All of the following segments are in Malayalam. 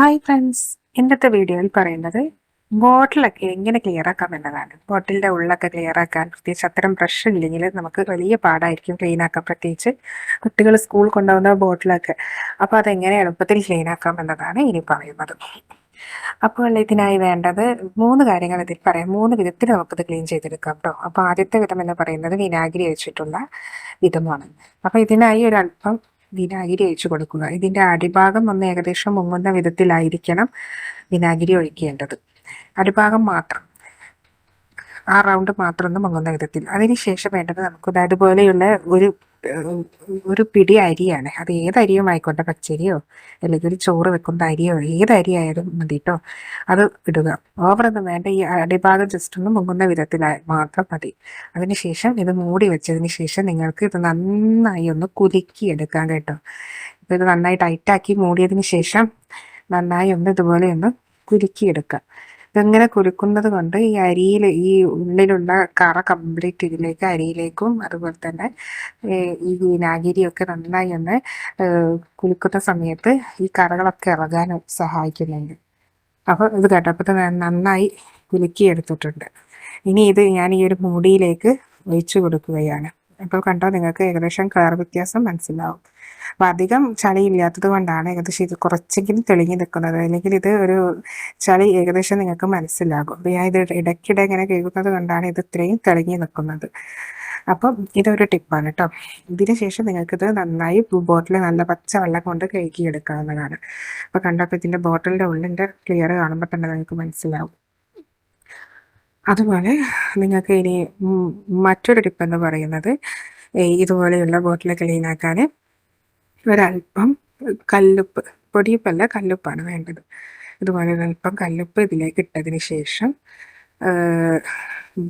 ഹായ് ഫ്രണ്ട്സ് ഇന്നത്തെ വീഡിയോയിൽ പറയുന്നത് ബോട്ടിലൊക്കെ എങ്ങനെ ക്ലിയർ ആക്കാം എന്നതാണ്. ബോട്ടിലിന്റെ ഉള്ളൊക്കെ ക്ലിയർ ആക്കാൻ പ്രത്യേകിച്ച് അത്തരം ബ്രഷ് ഇല്ലെങ്കിൽ നമുക്ക് വലിയ പാടായിരിക്കും ക്ലീൻ ആക്കാൻ പ്രത്യേകിച്ച് കുട്ടികൾ സ്കൂൾ കൊണ്ടുപോകുന്ന ബോട്ടിലൊക്കെ. അപ്പോൾ അതെങ്ങനെ എളുപ്പത്തിൽ ക്ലീൻ ആക്കാം എന്നതാണ് ഇനി പറയുന്നത്. അപ്പോൾ ഇതിനായി വേണ്ടത് മൂന്ന് കാര്യങ്ങൾ ഇതിൽ പറയാം. മൂന്ന് വിധത്തിൽ നമുക്കിത് ക്ലീൻ ചെയ്തെടുക്കാം കേട്ടോ അപ്പോൾ ആദ്യത്തെ വിധം എന്ന് പറയുന്നത് വിനാഗിരി വെച്ചിട്ടുള്ള വിധമാണ്. അപ്പോൾ ഇതിനായി ഒരു അല്പം വിനാഗിരി ഒഴിച്ചു കൊടുക്കുക. ഇതിന്റെ അടിഭാഗം ഒന്ന് ഏകദേശം മുങ്ങുന്ന വിധത്തിലായിരിക്കണം വിനാഗിരി ഒഴിക്കേണ്ടത്. അടിഭാഗം മാത്രം. ആ റൗണ്ട് മാത്രം ഒന്ന് മുങ്ങുന്ന വിധത്തിൽ. അതിനുശേഷം വേണ്ടത് നമുക്ക് അതുപോലെയുള്ള ഒരു ഒരു പിടി അരിയാണ്. അത് ഏത് ആയിക്കോട്ടെ പച്ചരിയോ അല്ലെങ്കിൽ ചോറ് വെക്കുന്ന അരിയോ ഏത് ആയാലും മതി കേട്ടോ അത് ഇടുക. ഓവറൊന്നും വേണ്ട. ഈ അടിഭാഗം ജസ്റ്റ് ഒന്ന് മുങ്ങുന്ന വിധത്തിൽ മാത്രം മതി. അതിനുശേഷം ഇത് മൂടി വെച്ചതിന് ശേഷം നിങ്ങൾക്ക് ഇത് നന്നായി ഒന്ന് കുലുക്കി എടുക്കാം കേട്ടോ. ഇപ്പൊ ഇത് നന്നായി ടൈറ്റാക്കി മൂടിയതിന് ശേഷം നന്നായി ഒന്ന് ഇതുപോലെ ഒന്ന് കുലുക്കിയെടുക്കാം. ഇതെങ്ങനെ കുലുക്കുന്നത് കൊണ്ട് ഈ അരിയിൽ ഈ ഉള്ളിലുള്ള കറ കംപ്ലീറ്റ് ഇതിലേക്ക് അരിയിലേക്കും അതുപോലെ തന്നെ ഈ വിനാഗിരിയൊക്കെ നന്നായി ഒന്ന് കുലുക്കുന്ന സമയത്ത് ഈ കറകളൊക്കെ ഇറങ്ങാൻ സഹായിക്കുന്നുണ്ട്. അപ്പോൾ ഇത് കേട്ടപ്പോൾ നന്നായി കുലുക്കിയെടുത്തിട്ടുണ്ട് ഇനി ഇത് ഞാൻ ഈ ഒരു മൂടിയിലേക്ക് ഒഴിച്ചു കൊടുക്കുകയാണ്. അപ്പോൾ കണ്ടോ നിങ്ങൾക്ക് ഏകദേശം കളർ വ്യത്യാസം മനസ്സിലാവും. അപ്പം അധികം ചളി ഇല്ലാത്തത് കൊണ്ടാണ് ഏകദേശം ഇത് കുറച്ചെങ്കിലും തെളിഞ്ഞു നിൽക്കുന്നത്. അല്ലെങ്കിൽ ഇത് ഒരു ചളി ഏകദേശം നിങ്ങൾക്ക് മനസ്സിലാകും. അപ്പം ഞാൻ ഇത് ഇടയ്ക്കിടെ ഇങ്ങനെ കേൾക്കുന്നത് കൊണ്ടാണ് ഇത് ഇത്രയും തെളിഞ്ഞു നിൽക്കുന്നത്. അപ്പം ഇതൊരു ടിപ്പാണ് കേട്ടോ. ഇതിന് ശേഷം നിങ്ങൾക്കിത് നന്നായി ബോട്ടിൽ നല്ല പച്ച വെള്ളം കൊണ്ട് കഴുകിയെടുക്കാവുന്നതാണ്. അപ്പോൾ കണ്ടപ്പോൾ ഇതിന്റെ ബോട്ടിലിന്റെ ഉള്ളിന്റെ ക്ലിയർ കാണുമ്പോൾ തന്നെ നിങ്ങൾക്ക് മനസ്സിലാവും. അതുപോലെ നിങ്ങൾക്ക് ഇനി മറ്റൊരു ടിപ്പ് എന്ന് പറയുന്നത് ഇതുപോലെയുള്ള ബോട്ടിൽ ക്ലീനാക്കാൻ ഒരല്പം കല്ലുപ്പ് പൊടിയപ്പല്ല കല്ലുപ്പാണ് വേണ്ടത്. ഇതുപോലെ ഒരല്പം കല്ലുപ്പ് ഇതിലേക്ക് ഇട്ടതിന് ശേഷം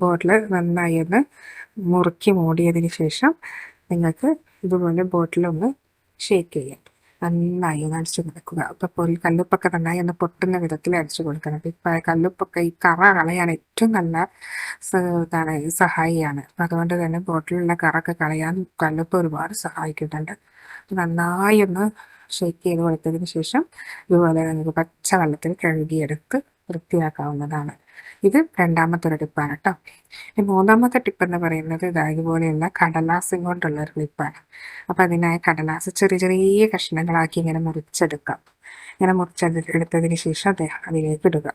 ബോട്ടിൽ നന്നായി ഒന്ന് മുറുക്കി മൂടിയതിന് ശേഷം നിങ്ങൾക്ക് ഇതുപോലെ ബോട്ടിലൊന്ന് ഷേക്ക് ചെയ്യാം. നന്നായി ഒന്ന് അടിച്ചു കൊടുക്കുക. അപ്പോൾ കല്ലുപ്പൊക്കെ നന്നായി ഒന്ന് പൊട്ടുന്ന വിധത്തിൽ അടിച്ചു കൊടുക്കണം. ഇപ്പം കല്ലുപ്പൊക്കെ ഈ കറ കളയാൻ ഏറ്റവും നല്ല ഇതാണ് സഹായിയാണ്. അപ്പം അതുകൊണ്ട് തന്നെ ബോട്ടിലുള്ള കറൊക്കെ കളയാൻ കല്ലുപ്പ് ഒരുപാട് സഹായിക്കുന്നുണ്ട്. നന്നായി ഒന്ന് ഷേക്ക് ചെയ്ത് കൊടുത്തതിന് ശേഷം ഇതുപോലെ നമുക്ക് പച്ച വെള്ളത്തിൽ കഴുകിയെടുത്ത് വൃത്തിയാക്കാവുന്നതാണ്. ഇത് രണ്ടാമത്തെ ഒരു ടിപ്പാണ് കേട്ടോ ഈ മൂന്നാമത്തെ ടിപ്പ് എന്ന് പറയുന്നത് ഇതാ ഇതുപോലെയുള്ള കടലാസും കൊണ്ടുള്ള ഒരു ക്ലിപ്പാണ് അപ്പോൾ അതിനായി കടലാസ് ചെറിയ ചെറിയ കഷ്ണങ്ങളാക്കി ഇങ്ങനെ മുറിച്ചെടുക്കാം. ഇങ്ങനെ മുറിച്ചെടുത്തതിന് ശേഷം അദ്ദേഹം അതിലേക്ക് ഇടുക.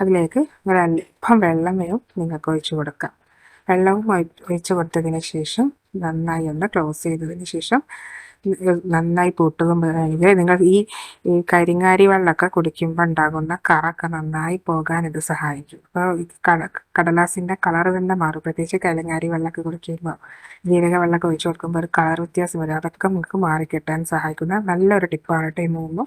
അതിലേക്ക് ഒരല്പം വെള്ളമയും നിങ്ങൾക്ക് ഒഴിച്ചു കൊടുക്കാം വെള്ളവും ഒഴിച്ചു കൊടുത്തതിന് ശേഷം നന്നായി ഒന്ന് ക്ലോസ് ചെയ്തതിന് ശേഷം നന്നായി പൂട്ടുകയാണെങ്കിൽ നിങ്ങൾ ഈ കരിങ്ങാരി വെള്ളമൊക്കെ കുടിക്കുമ്പോൾ ഉണ്ടാകുന്ന കറൊക്കെ നന്നായി പോകാൻ ഇത് സഹായിക്കും. അപ്പോൾ കട കടലാസിന്റെ കളർ തന്നെ മാറും. പ്രത്യേകിച്ച് കരിങ്ങാരി വെള്ളമൊക്കെ കുടിക്കുമ്പോൾ ജീരക വെള്ളമൊക്കെ ഒഴിച്ചു കൊടുക്കുമ്പോൾ ഒരു കളർ വ്യത്യാസം വരും. അതൊക്കെ നമുക്ക് മാറിക്കിട്ടാൻ സഹായിക്കുന്ന നല്ലൊരു ടിപ്പാണ് കേട്ടോ ഈ മൂന്നും.